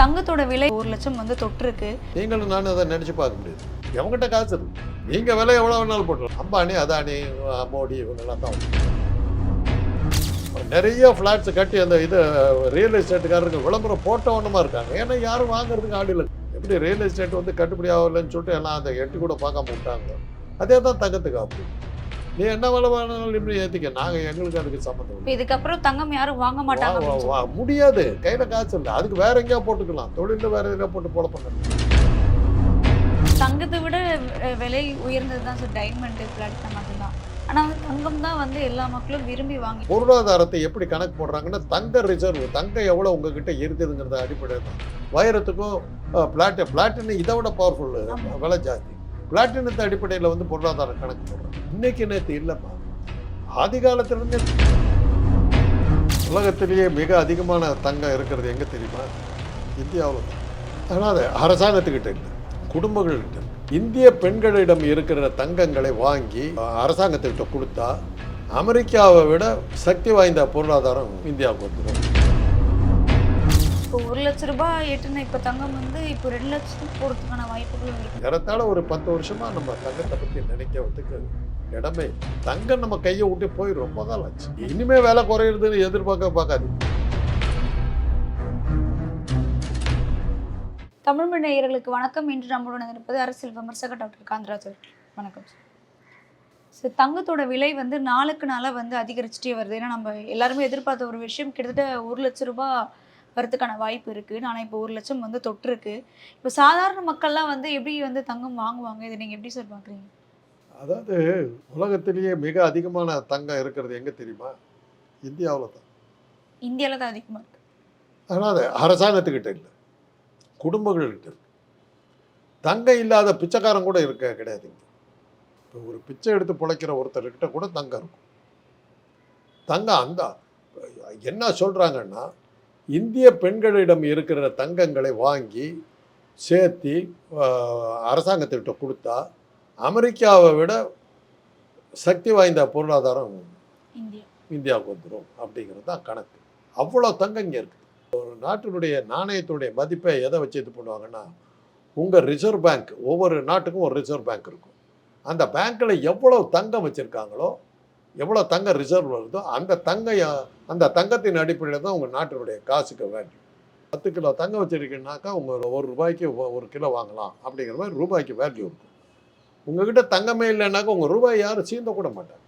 தங்கத்தோட விலை ஒரு லட்சம் வந்து தொட்டிருக்கு. நீங்களும் நானும் அதை நினைச்சு பார்க்க முடியாது. எவங்கிட்ட காசு இருக்கு? நீங்க விலை எவ்வளவு வேணாலும் போட்டுருவோம் அம்பானி அதானி மோடி இவங்கெல்லாம் தான். நிறைய ஃப்ளாட்ஸ் கட்டி அந்த இது ரியல் எஸ்டேட்டுக்காரருக்கு விளம்பரம் போட்டவனமா இருக்காங்க? ஏன்னா யாரும் வாங்குறதுக்கு ஆடு இல்லை. எப்படி ரியல் எஸ்டேட் வந்து கட்டுப்படி ஆகலைன்னு சொல்லிட்டு எல்லாம் அதை எட்டு கூட பார்க்காம விட்டாங்க. அதே தான் தங்கத்துக்கு அப்படி நீ என்ன விலை வேணாலும் இப்படி ஏற்றிக்க நாங்கள் எங்களுக்கு அதுக்கு சம்மந்தம் இதுக்கப்புறம் தங்கம் யாரும் வாங்க மாட்டாங்க முடியாது. கையில காசு இல்லை. அதுக்கு வேற எங்கேயா போட்டுக்கலாம். தொழில வேற எதுனா போட்டு போட பண்ணலாம் சொல்றாங்க. தங்கத்தை விட விலை உயர்ந்தது தான் சார். டைமண்ட் பிளாட்டினம் மட்டும்தான் ஆனா வந்து தங்கம் தான் வந்து எல்லா மக்களும் விரும்பி வாங்கி பொருளாதாரத்தை எப்படி கணக்கு போடுறாங்கன்னா தங்க ரிசர்வ் தங்கம் எவ்வளோ உங்ககிட்ட இருக்குதுங்கிறத அடிப்படையில் தான். வைரத்துக்கும் பிளாட்டி பிளாட்டினம் இதை விட பவர்ஃபுல். விலை ஜாஸ்தி. பிளாட்டினத்தை அடிப்படையில் வந்து பொருளாதாரம் கணக்கு போடுறாங்க. இன்னைக்கு நேற்று இல்லைப்பா. ஆதி காலத்திலிருந்தே உலகத்திலேயே மிக அதிகமான தங்கம் இருக்கிறது எங்கே தெரியுமா? இந்தியாவில் தான். ஆனால் அது அரசாங்கத்துக்கிட்ட இல்லை குடும்பங்கள்கிட்ட இந்திய பெண்களிடம் இருக்கிற தங்கங்களை வாங்கி அரசாங்கத்துக்கிட்ட கொடுத்தா அமெரிக்காவை விட சக்தி வாய்ந்த பொருளாதாரம் இந்தியாவுக்கு வந்துடும். இப்போ ஒரு லட்ச ரூபாய் எட்டுன இப்போ தங்கம் வந்து இப்போ ரெண்டு லட்சத்துக்கு போகிறதுக்கான வாய்ப்புகளும் இருக்கு. ஏறத்தாழ ஒரு பத்து வருஷமா நம்ம தங்கத்தை பற்றி நினைக்கிறதுக்கு இடமே. தங்கம் நம்ம கையை விட்டு போய் ரொம்ப நாள் ஆச்சு. இனிமே விலை குறையிறதுன்னு எதிர்பார்க்க பார்க்காது. தமிழ் நேயர்களுக்கு வணக்கம். இன்று நம்மளுடன் இருப்பது அரசியல் விமர்சகர் டாக்டர் காந்தராஜ். வணக்கம் சார். சார் தங்கத்தோட விலை வந்து நாளுக்கு நாளாக வந்து அதிகரிச்சுட்டே வருது. ஏன்னா நம்ம எல்லாருமே எதிர்பார்த்த ஒரு விஷயம் கிட்டத்தட்ட ஒரு லட்ச ரூபாய் வரதுக்கான வாய்ப்பு இருக்குது ஆனால் இப்போ ஒரு லட்சம் வந்து தொட்டிருக்கு. இப்போ சாதாரண மக்கள்லாம் வந்து எப்படி வந்து தங்கம் வாங்குவாங்க? இதை நீங்கள் எப்படி சார் பார்க்குறீங்க அதாவது உலகத்திலேயே மிக அதிகமான தங்கம் இருக்கிறது எங்கே தெரியுமா? இந்தியாவில் தான். இந்தியாவில் தான் அதிகமாக இருக்குது ஆனால் அது அரசாங்கத்துக்கிட்ட இல்லை. குடும்பங்கள்கிட்ட இருக்கு. தங்கம் இல்லாத பிச்சைக்காரன் கூட இருக்க கிடையாது இங்க. இப்போ ஒரு பிச்சை எடுத்து பிழைக்கிற ஒருத்தர்கிட்ட கூட தங்கம் இருக்கும். தங்கம் அந்த என்ன சொல்கிறாங்கன்னா இந்திய பெண்களிடம் இருக்கிற தங்கங்களை வாங்கி சேர்த்தி ஆஹ், அரசாங்கத்துக்கிட்ட கொடுத்தா அமெரிக்காவை விட சக்தி வாய்ந்த பொருளாதாரம் இந்தியா. இந்தியாவுக்கு வந்துடும் அப்படிங்கிறது தான் கணக்கு. அவ்வளோ தங்கம் இங்கே இருக்குது ஒரு நாட்டினுடைய நாணயத்துடைய மதிப்பை எதை வச்சு இது பண்ணுவாங்கன்னா உங்கள் ரிசர்வ் பேங்க் ஒவ்வொரு நாட்டுக்கும் ஒரு ரிசர்வ் பேங்க் இருக்கும். அந்த பேங்க்கில் எவ்வளோ தங்கம் வச்சுருக்காங்களோ எவ்வளோ தங்க ரிசர்வ் வருதோ அந்த தங்கம் அந்த தங்கத்தின் அடிப்படையில் தான் உங்கள் நாட்டினுடைய காசுக்கு வேல்யூ பத்து கிலோ தங்கம் வச்சுருக்கீங்கனாக்கா உங்கள் ஒரு ரூபாய்க்கு ஒரு கிலோ வாங்கலாம் அப்படிங்கிற மாதிரி ரூபாய்க்கு வேல்யூ இருக்கும். உங்ககிட்ட தங்கமே இல்லைன்னாக்கா உங்கள் ரூபாய் யாரும் சீந்த கூட மாட்டாங்க.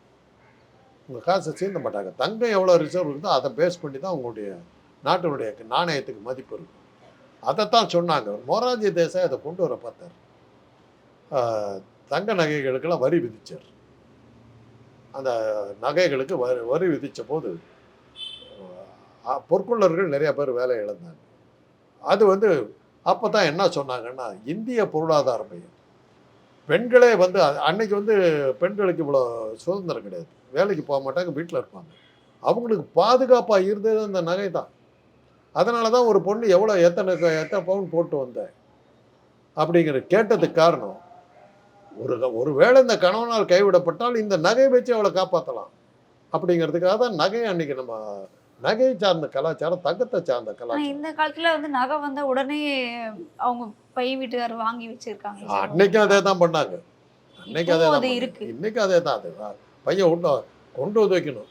உங்கள் காசை சீந்த மாட்டாங்க. தங்கம் எவ்வளோ ரிசர்வ் இருக்குதோ அதை பேஸ் பண்ணி தான் உங்களுடைய நாட்டினுடைய நாணயத்துக்கு மதிப்பு இருக்கும். அதைத்தான் சொன்னாங்க. மொராஜி தேசாய் அதை கொண்டு வர பார்த்தார். தங்க நகைகளுக்கெல்லாம் வரி விதிச்சார். அந்த நகைகளுக்கு வரி வரி விதித்த போது பொற்கொள்ளர்கள் நிறைய பேர் வேலை இழந்தாங்க. அது வந்து அப்போ தான் என்ன சொன்னாங்கன்னா இந்திய பொருளாதார மையம். பெண்களே வந்து அன்னைக்கு வந்து பெண்களுக்கு இவ்வளோ சுதந்திரம் கிடையாது. வேலைக்கு போக மாட்டாங்க வீட்டில் இருப்பாங்க. அவங்களுக்கு பாதுகாப்பாக இருந்தது அந்த நகை தான். அதனால தான் ஒரு பொண்ணு எவ்வளோ எத்தனை எத்தனை பவுன் போட்டு வந்தேன் அப்படிங்கிற கேட்டதுக்கு காரணம் ஒரு ஒரு வேளை இந்த கணவனால் கைவிடப்பட்டால் இந்த நகை வச்சு அவளை காப்பாற்றலாம் அப்படிங்கிறதுக்காக தான் நகை அன்னைக்கு நம்ம நகை சார்ந்த கலாச்சாரம் தங்கத்தை சார்ந்த கலாச்சாரம் இந்த காலத்தில் வந்து நகை வந்தால் உடனே அவங்க பை வீட்டுக்கார் வாங்கி வச்சிருக்காங்க சார். அன்னைக்கும் அதே தான் பண்ணாங்க அன்னைக்கு அதே. இருக்கு. இன்னைக்கு அதே தான் அது பையன் உண்டு கொண்டு வந்து வைக்கணும்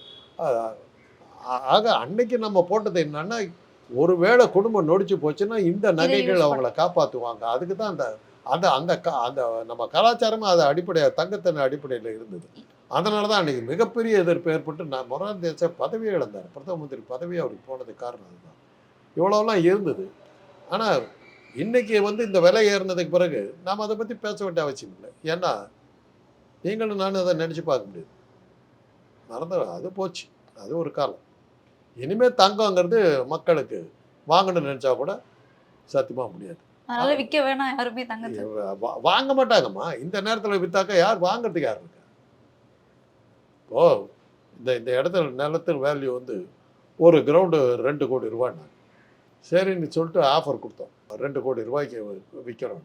ஆக அன்னைக்கு நம்ம போட்டது என்னன்னா ஒருவேளை குடும்பம் நொடிச்சு போச்சுன்னா இந்த நகைகள் அவங்கள காப்பாற்றுவாங்க அதுக்கு தான் அந்த அந்த அந்த க- அந்த நம்ம கலாச்சாரமும் அது அடிப்படையாக தங்கத்தின் அடிப்படையில் இருந்தது. அதனால தான் அன்னைக்கு மிகப்பெரிய எதிர்ப்பு ஏற்பட்டு நான் மொரான் தேச பதவியை இழந்தார். பிரதம மந்திரி பதவி அவருக்கு போனதுக்கு காரணம் அதுதான். இவ்வளோலாம் இருந்தது. ஆனால் இன்றைக்கி வந்து இந்த விலை ஏறினதுக்கு பிறகு நாம் அதை பற்றி பேச வேண்டிய அவசியம் இல்லை. ஏன்னா நீங்களும் நானும் அதை நினச்சி பார்க்க முடியாது. மறந்து அது போச்சு. அது ஒரு காலம். இனிமேல் தங்கங்கிறது மக்களுக்கு வாங்கணும்னு நினச்சா கூட சத்தியமாக முடியாது. அதனால விற்க வேணாம் யாருமே தங்கத்தை வாங்க மாட்டாங்கம்மா. இந்த நேரத்தில் வித்தாக்கா யார் வாங்குறதுக்கு யார் இருக்கா ஓ இந்த இந்த இடத்துல நிலத்தின் வேல்யூ வந்து ஒரு கிரவுண்டு ரெண்டு கோடி ரூபான்னு சரின்னு சொல்லிட்டு ஆஃபர் கொடுத்தோம். ரெண்டு கோடி ரூபாய்க்கு விற்கிறோம்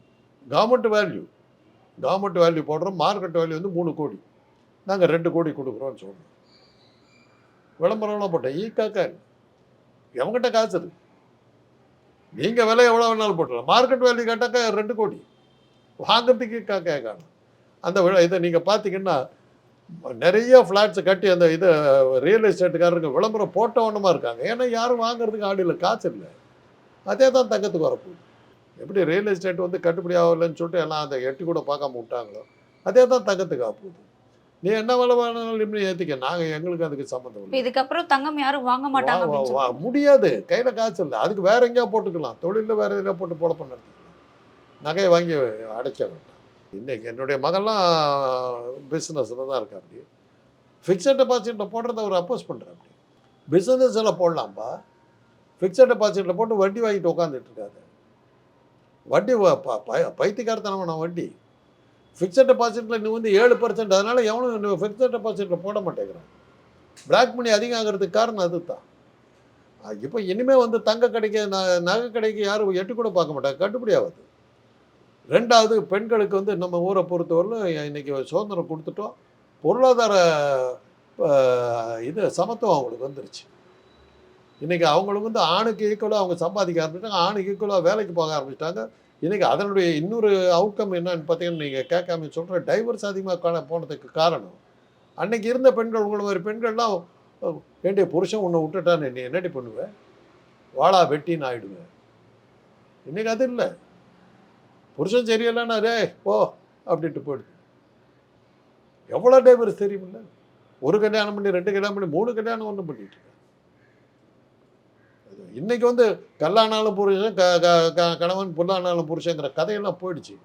கவர்மெண்ட் வேல்யூ கவர்மெண்ட் வேல்யூ போடுறோம். மார்க்கெட் வேல்யூ வந்து மூணு கோடி. நாங்கள் ரெண்டு கோடி கொடுக்குறோம்னு சொல்றோம். விளம்பரம்லாம் போட்டேன். ஈ காக்கா எவங்கிட்ட காசு இருக்கு? நீங்கள் விலை எவ்வளோ வேணாலும் போட்டுக்கலாம். மார்க்கெட் வேல்யூ கேட்டாக்கா ரெண்டு கோடி. வாங்கிறதுக்கு கா கேட்கணும் அந்த விழா இதை நீங்கள் பார்த்தீங்கன்னா நிறைய ஃப்ளாட்ஸை கட்டி அந்த இது ரியல் எஸ்டேட்டுக்காரங்க விளம்பரம் போட்டவனமாக இருக்காங்க. ஏன்னா யாரும் வாங்குறதுக்கு ஆடு இல்லை காசு இல்லை. அதே தான் தங்கத்துக்கு வரப்போகுது எப்படி ரியல் எஸ்டேட் வந்து கட்டுப்படி ஆகலைன்னு சொல்லிட்டு எல்லாம் அதை எட்டி கூட பார்க்காம விட்டாங்களோ அதே தான் தங்கத்துக்கு ஆகப்போகுது நீ என்ன விலை வேணாலும் இப்படி ஏற்றிக்க நாங்கள் எங்களுக்கு அதுக்கு சம்மந்தம் இல்லை. இதுக்கப்புறம் தங்கம் யாரும் வாங்க மாட்டாங்க. முடியாது. கையில் காசு இல்லை. அதுக்கு வேற எங்கேயா போட்டுக்கலாம். தொழிலில் வேற எதுலையா போட்டு பொழப்பம் நடத்திக்கலாம் நகையை வாங்கி அடைச்ச வேண்டாம். இன்னைக்கு என்னுடைய மகன்லாம் பிஸ்னஸில் தான் இருக்கா அப்படி ஃபிக்ஸட் டெபாசிட்டில் போடுறத அவர் அப்போஸ் பண்ணுறாரு அப்படி பிஸ்னஸில் போடலாம்ப்பா ஃபிக்ஸட் டெபாசிட்டில் போட்டு வட்டி வாங்கிட்டு உட்காந்துட்டு இருக்காது வட்டி ப- ப- பைத்தியக்காரத்தனமான வட்டி ஃபிக்ஸட் டெபாசிட்டில் நீ வந்து ஏழு பர்சன்ட் அதனால் எவனும் ஃபிக்ஸட் டெபாசிட்டில் போட மாட்டேங்கிறான். பிளாக் மணி அதிகம் ஆகிறதுக்கு காரணம் அதுதான். இப்போ இனிமேல் வந்து தங்க கடைக்கு ந- நகை கடைக்கு யாரும் எட்டு கூட பார்க்க மாட்டாங்க. கட்டுப்படி ஆகாது ரெண்டாவது பெண்களுக்கு வந்து நம்ம ஊரை பொறுத்தவரையிலும் இன்னைக்கு சுதந்திரம் கொடுத்துட்டோம். பொருளாதார இது சமத்துவம் அவங்களுக்கு வந்துருச்சு. இன்றைக்கி அவங்களுக்கு வந்து ஆணுக்கு ஈக்குவலாக அவங்க சம்பாதிக்க ஆரம்பிச்சிட்டாங்க. ஆணுக்கு ஈக்குவலாக வேலைக்கு போக ஆரம்பிச்சிட்டாங்க. இன்னைக்கு அதனுடைய இன்னொரு அவுட்கம் என்னன்னு பார்த்தீங்கன்னா நீங்கள் கேட்காம சொல்கிற டைவர்ஸ் அதிகமாக காண போனதுக்கு காரணம் அன்னைக்கு இருந்த பெண்கள் உங்களை மாதிரி பெண்கள்லாம் வேண்டிய புருஷன் உன்னை விட்டுட்டான்னு நீ என்னடி பண்ணுவேன் வாளா வெட்டின்னு ஆயிடுவேன் இன்னைக்கு அது இல்லை. புருஷன் சரியில்லைன்னா ரே ஓ அப்படின்ட்டு போயிடுது. எவ்வளோ டைவர்ஸ் தெரியுமில்ல? ஒரு கல்யாணம் பண்ணி ரெண்டு கல்யாணம் பண்ணி மூணு கல்யாணம் ஒன்றும் பண்ணிட்டு இன்றைக்கி வந்து கல்லானாலும் புருஷன் க க- க- கணவன் புல்லானாலும் புருஷங்கிற கதையெல்லாம் போயிடுச்சு.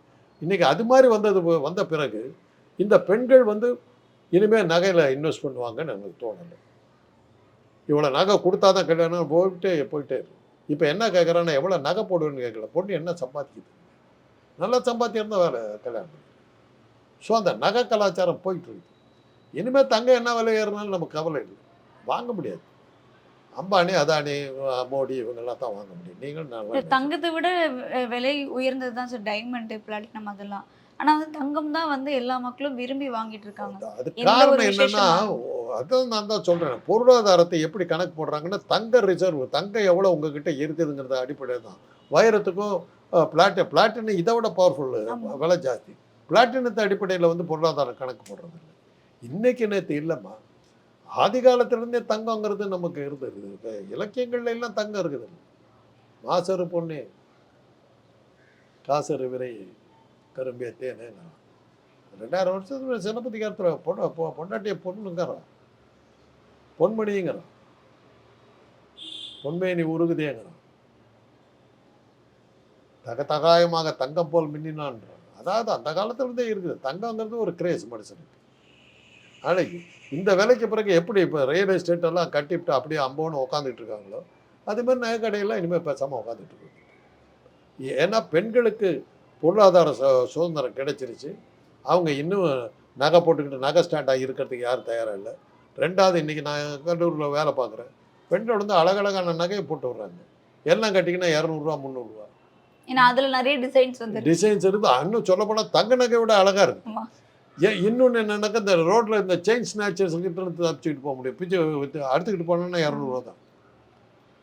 இன்றைக்கி அது மாதிரி வந்தது வந்த பிறகு இந்த பெண்கள் வந்து இனிமேல் நகையில் இன்வெஸ்ட் பண்ணுவாங்கன்னு எனக்கு தோணலை. இவ்வளோ நகை கொடுத்தா தான் கல்யாணம் போயிட்டே போயிட்டே இருக்கு. இப்போ என்ன கேட்குறான்னா எவ்வளோ நகை போடுவேன்னு கேட்கல பொண்ணு என்ன சம்பாதிக்குது? நல்லா சம்பாத்தியிருந்தால் வேறு வேலை கல்யாணம் ஸோ அந்த நகை கலாச்சாரம் போயிட்டு இருக்கு. இனிமேல் தங்கம் என்ன விலை ஏறினாலும் நமக்கு கவலை இல்லை. வாங்க முடியாது. அம்பானி அதானி மோடி இவங்கெல்லாம் தான் வாங்க முடியும். நீங்களும் நான் தங்கத்தை விட விலை உயர்ந்தது தான் சார் டைமண்ட் பிளாட்டினம் அதெல்லாம். ஆனா வந்து தங்கம் தான் வந்து எல்லா மக்களும் விரும்பி வாங்கிட்டு இருக்காங்க. அது காரணம் என்னன்னா? அதான் நான் தான் சொல்றேன். பொருளாதாரத்தை எப்படி கணக்கு போடுறாங்கன்னா தங்க ரிசர்வ் தங்கம் எவ்வளோ உங்ககிட்ட இருக்குதுங்கிறத அடிப்படையில் தான். வைரத்துக்கும் பிளாட்டி பிளாட்டினம் இதை விட பவர்ஃபுல். விலை ஜாஸ்தி. பிளாட்டினத்தை அடிப்படையில் வந்து பொருளாதாரம் கணக்கு போடுறது இல்லை இன்னைக்கு நேற்று இல்லைம்மா. ஆதி காலத்திலேருந்தே தங்கங்கிறது நமக்கு இருந்தது. இலக்கியங்கள்ல எல்லாம் தங்கம் இருக்குது. மாசரு பொண்ணு காசரு விரை கரும்பிய தேனே ரெண்டாயிரம் வருஷத்துல சிலப்பதிகாரத்தில் பொண்ணு பொ- பொண்டாட்டிய பொண்ணுங்கிறான் பொன்மணிங்கிறான் பொன்மேனி உருகுதேங்கிறான் தகத்தகாயமாக தங்கம் போல் மின்னினான்றான் அதாவது அந்த காலத்துல இருந்தே இருக்குது. தங்கங்கிறது ஒரு கிரேஸ் மனுஷனுக்கு. நாளைக்கு இந்த விலைக்கு பிறகு எப்படி இப்போ ரியல் எஸ்டேட் எல்லாம் கட்டிவிட்டு அப்படியே அம்போன்னு உட்காந்துட்டு இருக்காங்களோ அது மாதிரி நகை கடையெல்லாம் இனிமேல் பேசாமல் உட்காந்துட்டு ஏன்னா பெண்களுக்கு பொருளாதார சுதந்திரம் கிடைச்சிருச்சு. அவங்க இன்னும் நகை போட்டுக்கிட்டு நகை ஸ்டாண்டாக இருக்கிறதுக்கு யாரும் தயாராக இல்லை. ரெண்டாவது இன்றைக்கி நான் கல்லூரியில் வேலை பார்க்குறேன். பெண்கள் வந்து அழகழகான நகையை போட்டு விட்றாங்க எல்லாம் கட்டிங்கன்னா இரநூறுவா முந்நூறுரூவா ஏன்னா அதுல நிறைய டிசைன்ஸ் வந்து டிசைன்ஸ் இருந்து இன்னும் சொல்லப்போனால் தங்க நகை விட அழகாக இருக்கு. ஆமா. ஏன் இன்னொன்று என்னன்னாக்கா இந்த ரோட்டில் இந்த செயின் ஸ்நாச்சர்ஸ் கிட்ட இருந்து தப்பிச்சுக்கிட்டு போக முடியும். பிச்சு அடுத்துக்கிட்டு போனோன்னா இரநூறுவா தான்.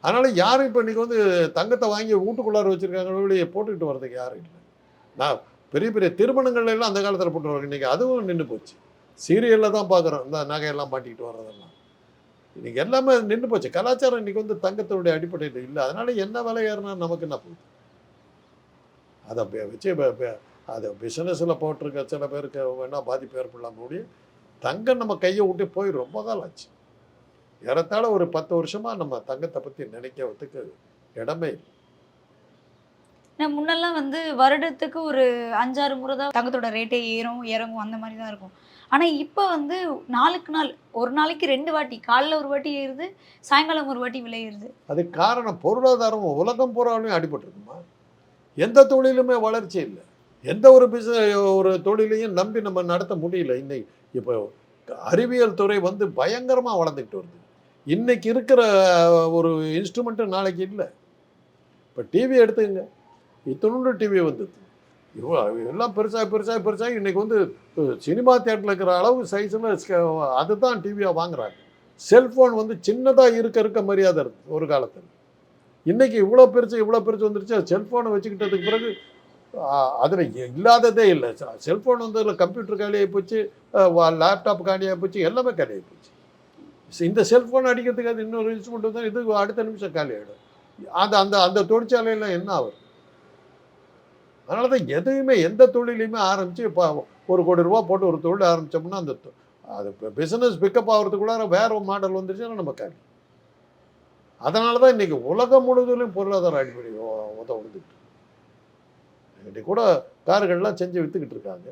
அதனால் யாரும் இப்போ இன்றைக்கி வந்து தங்கத்தை வாங்கி வீட்டுக்குள்ளார வச்சுருக்காங்க வெளியே போட்டுக்கிட்டு வர்றதுக்கு யாரும் இல்லை. நான் பெரிய பெரிய திருமணங்கள்ல எல்லாம் அந்த காலத்தில் போட்டு வர்றாங்க இன்றைக்கி அதுவும் நின்று போச்சு. சீரியலில் தான் பார்க்குறோம் இந்த நகையெல்லாம் மாட்டிக்கிட்டு வர்றதெல்லாம். இன்றைக்கி எல்லாமே நின்று போச்சு. கலாச்சாரம் இன்றைக்கி வந்து தங்கத்தினுடைய அடிப்படையில் இல்லை. அதனால் என்ன விலை ஏறினா நமக்கு என்ன போகுது? அதை வச்சு அது பிஸ்னஸில் போட்டிருக்க சில பேருக்கு வேணா பாதிப்பு ஏற்படலாம் முடியும் தங்கம் நம்ம கையை விட்டு போய் ரொம்ப காலம் ஆச்சு. ஏறத்தாழ ஒரு பத்து வருஷமா நம்ம தங்கத்தை பற்றி நினைக்கிறதுக்கு இடமே இல்லை. முன்னெல்லாம் வந்து வருடத்துக்கு ஒரு அஞ்சாறு முறை தான் தங்கத்தோட ரேட்டே ஏறும் இறங்கும் அந்த மாதிரி தான் இருக்கும். ஆனா இப்போ வந்து நாளுக்கு நாள் ஒரு நாளைக்கு ரெண்டு வாட்டி காலைல ஒரு வாட்டி ஏறுது சாயங்காலம் ஒரு வாட்டி விலை ஏறுது அதுக்கு காரணம் பொருளாதாரம் உலகம் பூராவிலையும் அடிபட்டிருக்குமா? எந்த தொழிலுமே வளர்ச்சி இல்லை. எந்த ஒரு பிச ஒரு தொழிலையும் நம்பி நம்ம நடத்த முடியல. இன்னைக்கு இப்போ அறிவியல் துறை வந்து பயங்கரமாக வளர்ந்துக்கிட்டு வருது. இன்னைக்கு இருக்கிற ஒரு இன்ஸ்ட்ருமெண்ட்டு நாளைக்கு இல்லை. இப்போ டிவி எடுத்துங்க இத்தனோண்டு டிவி வந்தது. இவ்வளோ எல்லாம் பெருசாக பெருசாக பெருசாக இன்றைக்கி வந்து சினிமா தேட்டரில் இருக்கிற அளவு சைஸில் அதுதான் டிவியாக வாங்குறாங்க. செல்ஃபோன் வந்து சின்னதாக இருக்க இருக்க மரியாதை இருக்குது ஒரு காலத்தில். இன்னைக்கு இவ்வளோ பெருசு இவ்வளோ பெருசு வந்துருச்சு. செல்ஃபோனை வச்சுக்கிட்டதுக்கு பிறகு அதில் இல்லாததே இல்லை. செல்ஃபோன் வந்ததில் கம்ப்யூட்டர் காலியாகி போச்சு லேப்டாப் காலியாகி போச்சு எல்லாமே காலியாகி போச்சு. சரி, இந்த செல்ஃபோன் அடிக்கிறதுக்கு அது இன்னொரு இன்ஸ்ட்ருமெண்ட் வந்து இது அடுத்த நிமிஷம் காலி ஆகிடும் அந்த அந்த அந்த தொழிற்சாலையில் என்ன ஆகும்? அதனால தான் எதையுமே எந்த தொழிலையுமே ஆரம்பித்து இப்போ ஒரு கோடி ரூபா போட்டு ஒரு தொழில் ஆரம்பித்தோம்னா அந்த தொ- அது பிஸ்னஸ் பிக்கப் ஆகிறதுக்குள்ளார வேறு மாடல் வந்துருச்சுன்னா நம்ம காலி. அதனால தான் இன்றைக்கி உலகம் முழுவதிலும் பொருளாதார அடிப்படை இன்றைக்கு கூட கார்கள்லாம் செஞ்சு விற்றுக்கிட்டு இருக்காங்க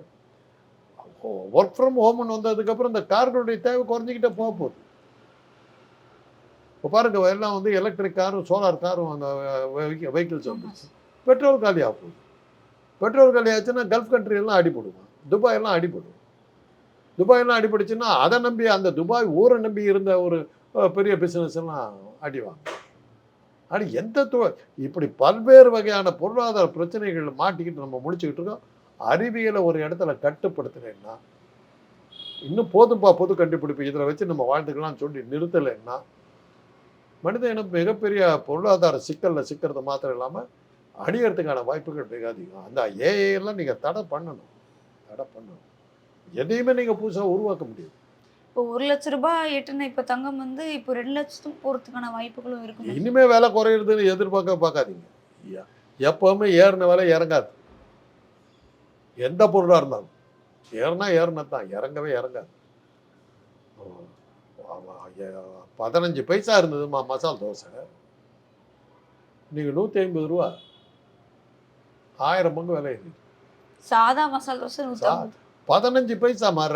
ஒர்க் ஃப்ரம் ஹோம்னு வந்ததுக்கப்புறம் இந்த கார்களுடைய தேவை குறைஞ்சிக்கிட்டே போக போகுது. இப்போ பாருங்க எல்லாம் வந்து எலக்ட்ரிக் காரும் சோலார் காரும் அந்த வெஹிக்கிள்ஸ் வந்துச்சு பெட்ரோல் காலியாக போகுது. பெட்ரோல் காலி ஆச்சுன்னா கல்ஃப் கண்ட்ரி எல்லாம் அடிபடுவான் துபாய் எல்லாம் அடிபடும். துபாய் எல்லாம் அடிபடுச்சுன்னா அதை நம்பி அந்த துபாய் ஊரை நம்பி இருந்த ஒரு பெரிய பிஸ்னஸ் எல்லாம் அடிவாங்க ஆனால் எந்த தொ இப்படி பல்வேறு வகையான பொருளாதார பிரச்சனைகள் மாட்டிக்கிட்டு நம்ம முடிச்சுக்கிட்டு இருக்கோம். அறிவியலை ஒரு இடத்துல கட்டுப்படுத்தினேன்னா இன்னும் போதும்பா பொது கண்டுபிடிப்பு இதில் வச்சு நம்ம வாழ்ந்துக்கலாம்னு சொல்லி நிறுத்தலைன்னா மனித இனம் மிகப்பெரிய பொருளாதார சிக்கலில் சிக்கிறது மாத்திரம் இல்லாமல் அழியறதுக்கான வாய்ப்புகள் மிக அதிகம். அந்த ஏஐ எல்லாம் நீங்கள் தடை பண்ணணும். தடை பண்ணணும். எதையுமே நீங்கள் புதுசாக உருவாக்க முடியாது. இப்போ ஒரு லட்ச ரூபாய் எட்டுன இப்போ தங்கம் வந்து இப்போ ரெண்டு லட்சத்தும் போகிறதுக்கான வாய்ப்புகளும் இருக்கும். இனிமே விலை குறையிறதுன்னு எதிர்பார்க்க பார்க்காதீங்க. எப்பவுமே ஏறின விலை இறங்காது. எந்த பொருளாக இருந்தாலும். ஏறினா ஏறினது தான் இறங்கவே இறங்காது. பதினஞ்சு பைசா இருந்ததுமா மசால் தோசை. நீங்கள் நூற்றி ஐம்பது ரூபா. ஆயிரம் பங்கு விலை. இருக்கு சாதா மசாலா தோசை பதினஞ்சு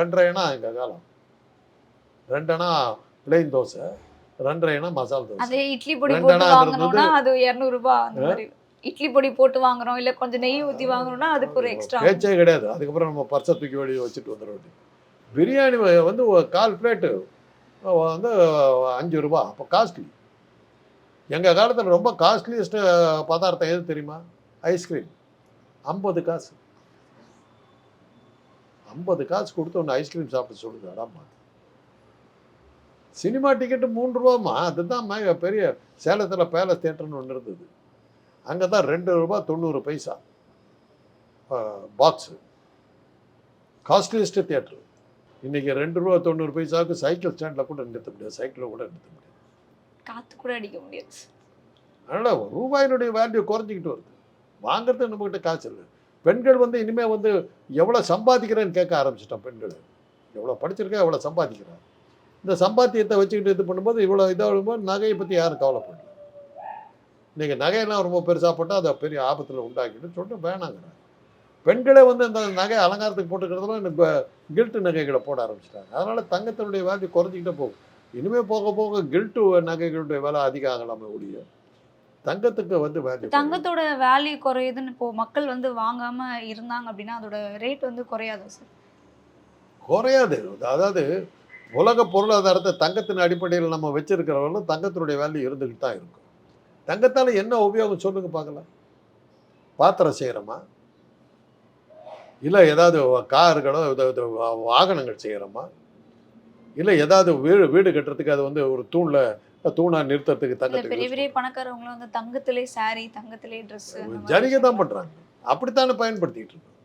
ரெண்டரை அணா எங்கள் காலம். ரெண்டனா பிளெயின் தோசை ரெண்டரை அணா மசால் தோசை. அதே இட்லி பொடி போட்டு வாங்கணும்னா அது இரநூறுபா அந்த மாதிரி. இட்லி பொடி போட்டு வாங்குறோம் இல்ல கொஞ்சம் நெய் ஊத்தி வாங்குறோம்னா அதுக்கு ஒரு எக்ஸ்ட்ரா பேச்சே கிடையாது. அதுக்கப்புறம் நம்ம பர்ஸை தூக்கி வெளியே வச்சுட்டு வந்துட வேண்டியது. பிரியாணி வந்து கால் பிளேட்டு வந்து அஞ்சு ரூபா. அப்போ காஸ்ட்லி எங்கள் காலத்தில் ரொம்ப காஸ்ட்லியஸ்ட் பதார்த்தம் எது தெரியுமா? ஐஸ்கிரீம் ஐம்பது காசு. ஐம்பது காசு கொடுத்து ஒன்று ஐஸ்கிரீம் சாப்பிட்டு சொல்லுது அடாமா சினிமா டிக்கெட்டு மூணு ரூபாம்மா அதுதான் பெரிய சேலத்தில் பேலஸ் தேட்டர்னு ஒன்று இருந்தது. அங்கே தான் ரெண்டு ரூபா தொண்ணூறு பைசா. பாக்ஸு. காஸ்ட்லியஸ்ட் தியேட்டர் இன்றைக்கி ரெண்டு ரூபா தொண்ணூறு பைசாவுக்கு சைக்கிள் ஸ்டாண்டில் கூட நிறுத்த முடியாது. சைக்கிளில் கூட நிறுத்த முடியாது. காத்து கூட அடிக்க முடியாது. அதனால் ரூபாயினுடைய வேல்யூ குறைஞ்சிக்கிட்டு வருது. வாங்குறதுக்கு நம்மக்கிட்ட காசு இல்லை. பெண்கள் வந்து இனிமேல் வந்து எவ்வளோ சம்பாதிக்கிறேன்னு கேட்க ஆரம்பிச்சிட்டோம் பெண்கள். எவ்வளோ படிச்சிருக்கா எவ்வளோ சம்பாதிக்கிறேன் இந்த சம்பாத்தியத்தை வச்சுக்கிட்டு இது பண்ணும்போது இவ்வளோ இதாகும்போது நகையை பற்றி யாரும் கவலைப்படல இன்றைக்கி நகையெல்லாம் ரொம்ப பெருசாக போட்டால் அதை பெரிய ஆபத்தில் உண்டாக்கிட்டு சொல்லிட்டு வேணாங்கிறேன் பெண்களே வந்து அந்த நகை அலங்காரத்துக்கு போட்டுக்கிறதுலாம் எனக்கு கில்ட்டு நகைகளை போட ஆரம்பிச்சிட்டாங்க. அதனால் தங்கத்தினுடைய வேல்யூ குறைஞ்சிக்கிட்டே போகும். இனிமேல் போக போக கில்ட்டு நகைகளுடைய விலை அதிகம் ஆகலாமே ஒழிய தங்கத்துக்கு வந்து வேல்யூ தங்கத்தோட வேல்யூ குறையுதுன்னு இப்போ மக்கள் வந்து வாங்காம இருந்தாங்க அப்படின்னா அதோட ரேட் வந்து குறையாது சார் குறையாது. அதாவது உலக பொருளாதாரத்தை தங்கத்தின் அடிப்படையில் நம்ம வச்சிருக்கிறவங்களும் தங்கத்தினுடைய வேல்யூ இருந்துக்கிட்டு தான் இருக்கும். தங்கத்தால் என்ன உபயோகம் சொல்லுங்க பார்க்கலாம். பாத்திரம் செய்கிறோமா இல்லை ஏதாவது கார்களோ வாகனங்கள் செய்கிறோமா இல்லை ஏதாவது வீடு வீடு கட்டுறதுக்கு அது வந்து ஒரு தூணில் தூணாக நிறுத்துறதுக்கு தங்கத்துக்கு பெரிய பெரிய பணக்காரவங்களும் வந்து தங்கத்திலே saree தங்கத்திலே ட்ரெஸ் ஜரிகை தான் பண்ணுறாங்க அப்படித்தானே பயன்படுத்திக்கிட்டு இருக்கோம்.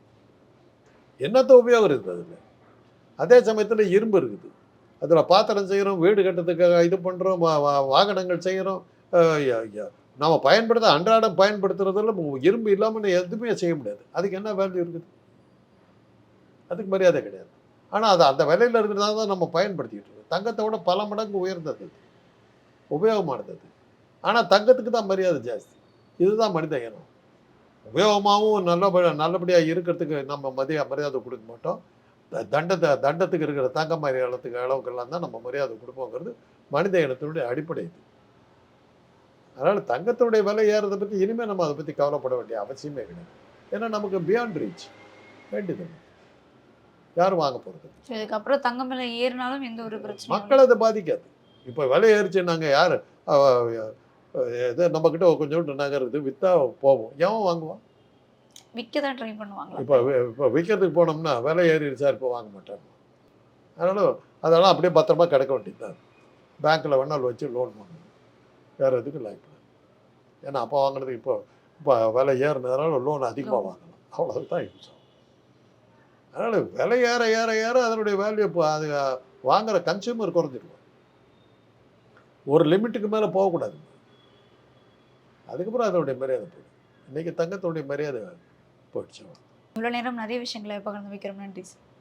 என்னத்த உபயோகம் இருக்குது அதில்? அதே சமயத்தில் இரும்பு இருக்குது. அதில் பாத்திரம் செய்கிறோம் வீடு கட்டுறதுக்காக இது பண்ணுறோம் வாகனங்கள் செய்கிறோம் நம்ம பயன்படுத்த அன்றாடம் பயன்படுத்துறதில் இரும்பு இல்லாமல் எதுவுமே செய்ய முடியாது. அதுக்கு என்ன வேல்யூ இருக்குது? அதுக்கு மரியாதை கிடையாது. ஆனால் அது அந்த விலையில் இருக்கிறதால தான் நம்ம பயன்படுத்திக்கிட்டு இருக்கோம். தங்கத்தை விட பல மடங்கு உயர்ந்தது அது. உபயோகமானது ஆனால் தங்கத்துக்கு தான் மரியாதை ஜாஸ்தி. இதுதான் மனித இனம். உபயோகமாகவும் நல்லபடி நல்லபடியாக இருக்கிறதுக்கு நம்ம மதிய மரியாதை கொடுக்க மாட்டோம். தண்டத்தை தண்டத்துக்கு இருக்கிற தங்க மாதிரி அளத்துக்கு அளவுக்கெல்லாம் தான் நம்ம மரியாதை கொடுப்போங்கிறது மனித இனத்தினுடைய அடிப்படை இது. அதனால் தங்கத்தினுடைய விலை ஏறதை பற்றி இனிமேல் நம்ம அதை பற்றி கவலைப்பட வேண்டிய அவசியமே கிடையாது. ஏன்னா நமக்கு பியாண்ட் ரீச் வேண்டியது யாரும் வாங்க போகிறது இதுக்கப்புறம் தங்கம் விலை ஏறினாலும் எந்த ஒரு பிரச்சனையும் மக்களை அதை பாதிக்காது. இப்போ விலை ஏறிச்சு நாங்கள் யார் இது நம்மக்கிட்ட கொஞ்சோண்டு நகருது விற்றா போவோம். எவன் வாங்குவான்? விற்க தான் ட்ரை பண்ணுவாங்களா? இப்போ இப்போ விற்கிறதுக்கு போனோம்னா விலை ஏறிடுச்சா இப்போ வாங்க மாட்டாங்க. அதனால அதெல்லாம் அப்படியே பத்திரமா கிடக்க வேண்டியதுதான் பேங்க்கில் வேணாலும் வச்சு லோன் வாங்கணும் வேறு எதுக்கும் லைஃப் ஏன்னா அப்போ வாங்குறதுக்கு இப்போ இப்போ விலை ஏறினதுனால லோன் அதிகமாக வாங்கலாம். அவ்வளோதான் யூஸ் ஆகும். அதனால் விலை ஏற ஏற ஏற அதனுடைய வேல்யூ இப்போ அது வாங்குற கன்சியூமர் குறைஞ்சிருக்கும் ஒரு லிமிட்டுக்கு மேலே போகக்கூடாது. அதுக்கப்புறம் அதனுடைய மரியாதை போயிடும். இன்றைக்கி தங்கத்தோடைய மரியாதை போயிடுச்சு. இவ்வளோ நேரம் நிறைய விஷயங்களை பகிர்ந்து வைக்கிறோம். நன்றி சார்.